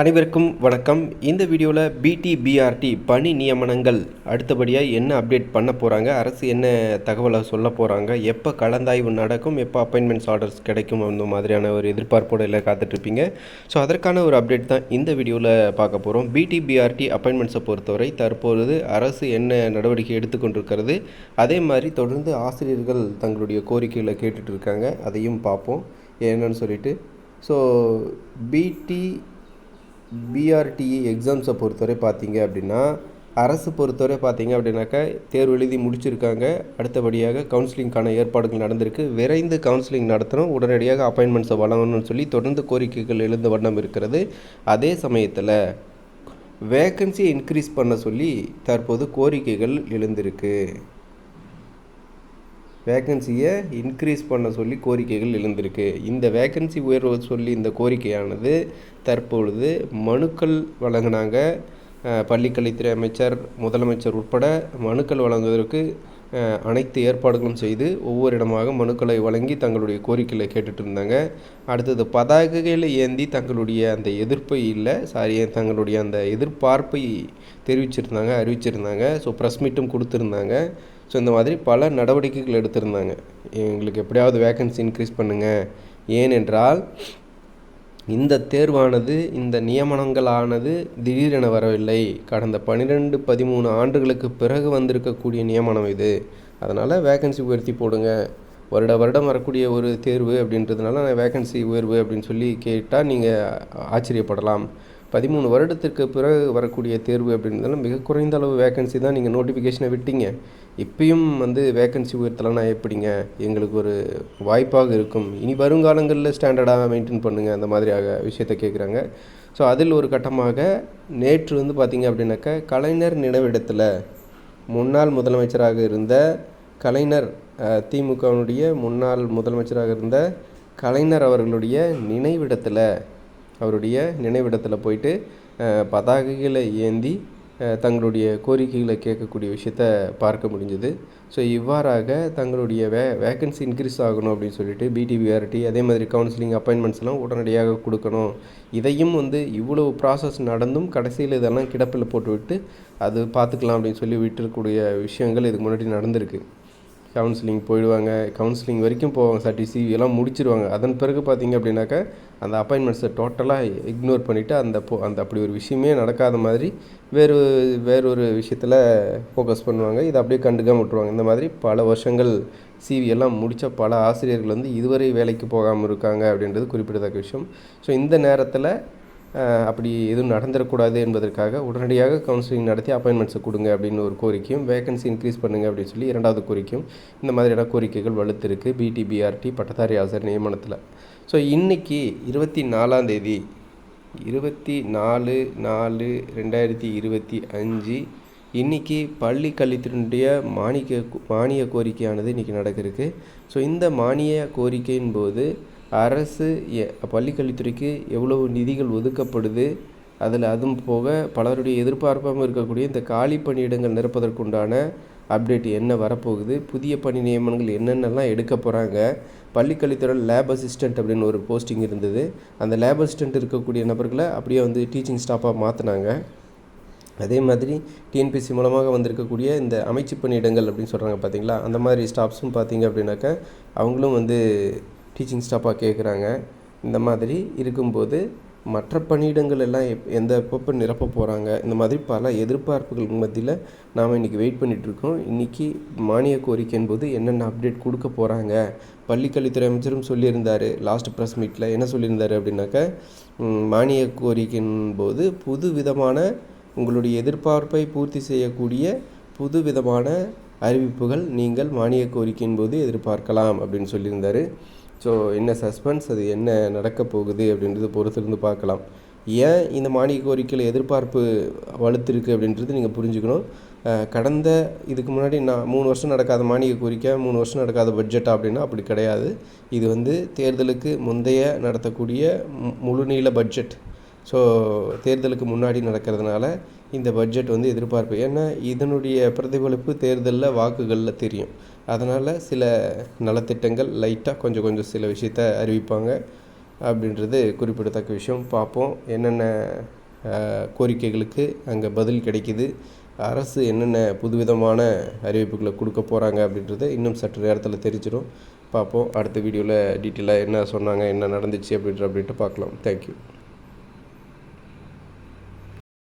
அனைவருக்கும் வணக்கம். இந்த வீடியோவில் பிடிபிஆர்டி பணி நியமனங்கள் அடுத்தபடியாக என்ன அப்டேட் பண்ண போகிறாங்க அரசு என்ன தகவலை சொல்ல போகிறாங்க எப்போ கலந்தாய்வு நடக்கும் எப்போ அப்பாயின்மெண்ட்ஸ் ஆர்டர்ஸ் கிடைக்கும் அந்த மாதிரியான ஒரு எதிர்பார்ப்போடு எல்லாம் காத்துட்ருப்பீங்க. ஸோ அதற்கான ஒரு அப்டேட் தான் இந்த வீடியோவில் பார்க்க போகிறோம் பிடிபிஆர்டி அப்பாயின்மெண்ட்ஸை பொறுத்தவரை தற்பொழுது அரசு என்ன நடவடிக்கை எடுத்துக்கொண்டிருக்கிறது அதே மாதிரி தொடர்ந்து ஆசிரியர்கள் தங்களுடைய கோரிக்கைகளை கேட்டுட்ருக்காங்க. அதையும் பார்ப்போம். என்னன்னு சொல்லிட்டு. ஸோ பிடி பிஆர்டிஇ எக்ஸாம்ஸை பொறுத்தவரை பார்த்தீங்க அப்படின்னா அரசு பொறுத்தவரை பார்த்தீங்க அப்படின்னாக்கா தேர்வு எழுதி முடிச்சிருக்காங்க. அடுத்தபடியாக கவுன்சிலிங்க்கான ஏற்பாடுகள் நடந்திருக்கு. விரைந்து கவுன்சிலிங் நடத்தணும். உடனடியாக அப்பாயின்மெண்ட்ஸை வழங்கணும்னு சொல்லி தொடர்ந்து கோரிக்கைகள் எழுந்த வண்ணம் இருக்கிறது. அதே சமயத்தில் வேக்கன்சியை இன்க்ரீஸ் பண்ண சொல்லி தற்போது கோரிக்கைகள் எழுந்திருக்கு. வேக்கன்சியை இன்க்ரீஸ் பண்ண சொல்லி கோரிக்கைகள் எழுந்திருக்கு. இந்த வேக்கன்சி உயர்வு சொல்லி இந்த கோரிக்கையானது தற்பொழுது மனுக்கள் வழங்கினாங்க. பள்ளிக்கல்வித்துறை அமைச்சர் முதலமைச்சர் உட்பட மனுக்கள் வழங்குவதற்கு அனைத்து ஏற்பாடுகளும் செய்து ஒவ்வொரு இடமாக மனுக்களை வழங்கி தங்களுடைய கோரிக்கைகளை கேட்டுட்டு இருந்தாங்க. அடுத்தது பதாகைகளை ஏந்தி தங்களுடைய அந்த எதிர்ப்பை இல்லை சாரி தங்களுடைய அந்த எதிர்பார்ப்பை தெரிவிச்சிருந்தாங்க அறிவிச்சிருந்தாங்க. ஸோ ப்ரெஸ் மீட்டும் கொடுத்துருந்தாங்க. ஸோ இந்த மாதிரி பல நடவடிக்கைகள் எடுத்திருந்தாங்க. எங்களுக்கு எப்படியாவது வேக்கன்சி இன்க்ரீஸ் பண்ணுங்கள் ஏனென்றால் இந்த தேர்வானது இந்த நியமனங்களானது திடீரென வரவில்லை. கடந்த பன்னிரெண்டு பதிமூணு ஆண்டுகளுக்கு பிறகு வந்திருக்கக்கூடிய நியமனம் இது. அதனால் வேக்கன்சி உயர்த்தி போடுங்க. வருட வருடம் வரக்கூடிய ஒரு தேர்வு அப்படின்றதுனால வேக்கன்சி உயர்வு அப்படின்னு சொல்லி கேட்டால் நீங்கள் ஆச்சரியப்படலாம். பதிமூணு வருடத்திற்கு பிறகு வரக்கூடிய தேர்வு அப்படின்றதுனால மிக குறைந்த அளவு வேக்கன்சி தான் நீங்கள் நோட்டிஃபிகேஷனை விட்டீங்க. இப்பயும் வந்து வேக்கன்சி உயர்த்தலைன்னா எப்படிங்க? எங்களுக்கு ஒரு வாய்ப்பாக இருக்கும். இனி வருங்காலங்களில் ஸ்டாண்டர்டாக மெயின்டைன் பண்ணுங்கள் அந்த மாதிரியாக விஷயத்தை கேட்குறாங்க ஸோ அதில் ஒரு கட்டமாக நேற்று வந்து பார்த்திங்க அப்படின்னாக்கா கலைஞர் நினைவிடத்தில் முன்னாள் முதலமைச்சராக இருந்த கலைஞர் திமுகவினுடைய முன்னாள் முதலமைச்சராக இருந்த கலைஞர் அவர்களுடைய நினைவிடத்தில் அவருடைய நினைவிடத்தில் போயிட்டு பதாகைகளை ஏந்தி தங்களுடைய கோரிக்கைகளை கேட்கக்கூடிய விஷயத்த பார்க்க முடிஞ்சது. ஸோ இவ்வாறாக தங்களுடைய வே வேக்கன்சி இன்க்ரீஸ் ஆகணும் அப்படின்னு சொல்லிட்டு பிடிபிஆர்டி அதே மாதிரி கவுன்சிலிங் அப்பாயின்மெண்ட்ஸ்லாம் உடனடியாக கொடுக்கணும். இதையும் வந்து இவ்வளவு ப்ராசஸ் நடந்தும் கடைசியில் இதெல்லாம் கிடப்பில் போட்டுவிட்டு அது பார்த்துக்கலாம் அப்படின்னு சொல்லி விட்டுருக்கூடிய விஷயங்கள் இதுக்கு முன்னாடி நடந்திருக்கு. கவுன்சிலிங் போயிடுவாங்க கவுன்சிலிங் வரைக்கும் போவாங்க சர்டிசி சிவி எல்லாம் முடிச்சிருவாங்க. அதன் பிறகு பார்த்தீங்க அப்படின்னாக்கா அந்த அப்பாயின்மெண்ட்ஸை டோட்டலாக இக்னோர் பண்ணிவிட்டு அந்த போ அந்த அப்படி ஒரு விஷயமே நடக்காத மாதிரி வேறு வேறொரு விஷயத்தில் ஃபோக்கஸ் பண்ணுவாங்க. இதை அப்படியே கண்டுக்காம விட்டுருவாங்க. இந்த மாதிரி பல வருஷங்கள் சிவி எல்லாம் முடித்த பல ஆசிரியர்கள் வந்து இதுவரை வேலைக்கு போகாமல் இருக்காங்க அப்படின்றது குறிப்பிடத்தக்க விஷயம். ஸோ இந்த நேரத்தில் அப்படி எதுவும் நடந்துடக்கூடாது என்பதற்காக உடனடியாக கவுன்சிலிங் நடத்தி அப்பாயின்மெண்ட்ஸை கொடுங்க அப்படின்னு ஒரு கோரிக்கையும் வேகன்சி இன்க்ரீஸ் பண்ணுங்க அப்படின்னு சொல்லி இரண்டாவது கோரிக்கையும் இந்த மாதிரியான கோரிக்கைகள் வலுத்திருக்கு பிடிபிஆர்டி பட்டதாரி ஆசிரியர் நியமனத்தில். ஸோ இன்றைக்கி இருபத்தி நாலாம் தேதி இருபத்தி நாலு நாலு ரெண்டாயிரத்தி இருபத்தி அஞ்சு இன்னைக்கு பள்ளி கல்வித்துறையினுடைய மானிய மானிய கோரிக்கையானது இன்றைக்கி நடக்கிறதுக்கு. ஸோ இந்த மானிய கோரிக்கையின் போது அரசு பள்ளிக்கல்வித்துறைக்கு எவ்வளவு நிதிகள் ஒதுக்கப்படுது அதில் அதுவும் போக பலருடைய எதிர்பார்ப்பாகவும் இருக்கக்கூடிய இந்த காலி பணியிடங்கள் நிரப்பதற்குண்டான அப்டேட் என்ன வரப்போகுது புதிய பணி நியமனங்கள் என்னென்னலாம் எடுக்க போகிறாங்க பள்ளிக்கல்வித்துறையில் லேப் அசிஸ்டண்ட் அப்படின்னு ஒரு போஸ்டிங் இருந்தது. அந்த லேப் அசிஸ்டண்ட் இருக்கக்கூடிய நபர்களை அப்படியே வந்து டீச்சிங் ஸ்டாஃபாக மாற்றினாங்க அதே மாதிரி டிஎன்பிசி மூலமாக வந்திருக்கக்கூடிய இந்த அமைச்சு பணியிடங்கள் அப்படின்னு சொல்கிறாங்க பார்த்தீங்களா அந்த மாதிரி ஸ்டாஃப்ஸும் பார்த்தீங்க அப்படின்னாக்கா அவங்களும் வந்து டீச்சிங் ஸ்டாஃபாக கேட்குறாங்க இந்த மாதிரி இருக்கும்போது மற்ற பணியிடங்கள் எல்லாம் எப் எந்த எப்பப்போ நிரப்ப போகிறாங்க இந்த மாதிரி பல எதிர்பார்ப்புகள் மத்தியில் நாம் இன்றைக்கி வெயிட் பண்ணிகிட்ருக்கோம் இன்றைக்கி மானிய கோரிக்கையின் போது என்னென்ன அப்டேட் கொடுக்க போகிறாங்க பள்ளிக்கல்வித்துறை அமைச்சரும் சொல்லியிருந்தார். லாஸ்ட் ப்ரெஸ் மீட்டில் என்ன சொல்லியிருந்தார் அப்படின்னாக்கா மானிய கோரிக்கையின் போது புது விதமான உங்களுடைய எதிர்பார்ப்பை பூர்த்தி செய்யக்கூடிய புது விதமான அறிவிப்புகள் நீங்கள் மானிய கோரிக்கையின் போது எதிர்பார்க்கலாம் அப்படின்னு சொல்லியிருந்தார். ஸோ என்ன சஸ்பென்ஸ் அது என்ன நடக்க போகுது அப்படின்றது பொறுத்திருந்து பார்க்கலாம். ஏன் இந்த மானிய கோரிக்கையில் எதிர்பார்ப்பு வலுத்திருக்கு அப்படின்றது நீங்கள் புரிஞ்சுக்கணும். கடந்த இதுக்கு முன்னாடி நான் மூணு வருஷம் நடக்காத மானிய கோரிக்கை மூணு வருஷம் நடக்காத பட்ஜெட்டா அப்படின்னா அப்படி கிடையாது. இது வந்து தேர்தலுக்கு முந்தைய நடத்தக்கூடிய முழுநீள பட்ஜெட் ஸோ தேர்தலுக்கு முன்னாடி நடக்கிறதுனால இந்த பட்ஜெட் வந்து எதிர்பார்ப்பு. ஏன்னா இதனுடைய பிரதிபலிப்பு தேர்தலில் வாக்குகளில் தெரியும். அதனால் சில நலத்திட்டங்கள் லைட்டாக கொஞ்சம் கொஞ்சம் சில விஷயத்த அறிவிப்பாங்க அப்படின்றது குறிப்பிடத்தக்க விஷயம். பார்ப்போம். என்னென்ன கோரிக்கைகளுக்கு அங்கே பதில் கிடைக்கிது. அரசு என்னென்ன புதுவிதமான அறிவிப்புகளை கொடுக்க போகிறாங்க அப்படின்றத இன்னும் சற்று நேரத்தில் தெரிஞ்சிடும். பார்ப்போம். அடுத்த வீடியோவில் டீட்டெயிலாக என்ன சொன்னாங்க என்ன நடந்துச்சு அப்படின்ற அப்படின்ட்டு பார்க்கலாம். தேங்க்யூ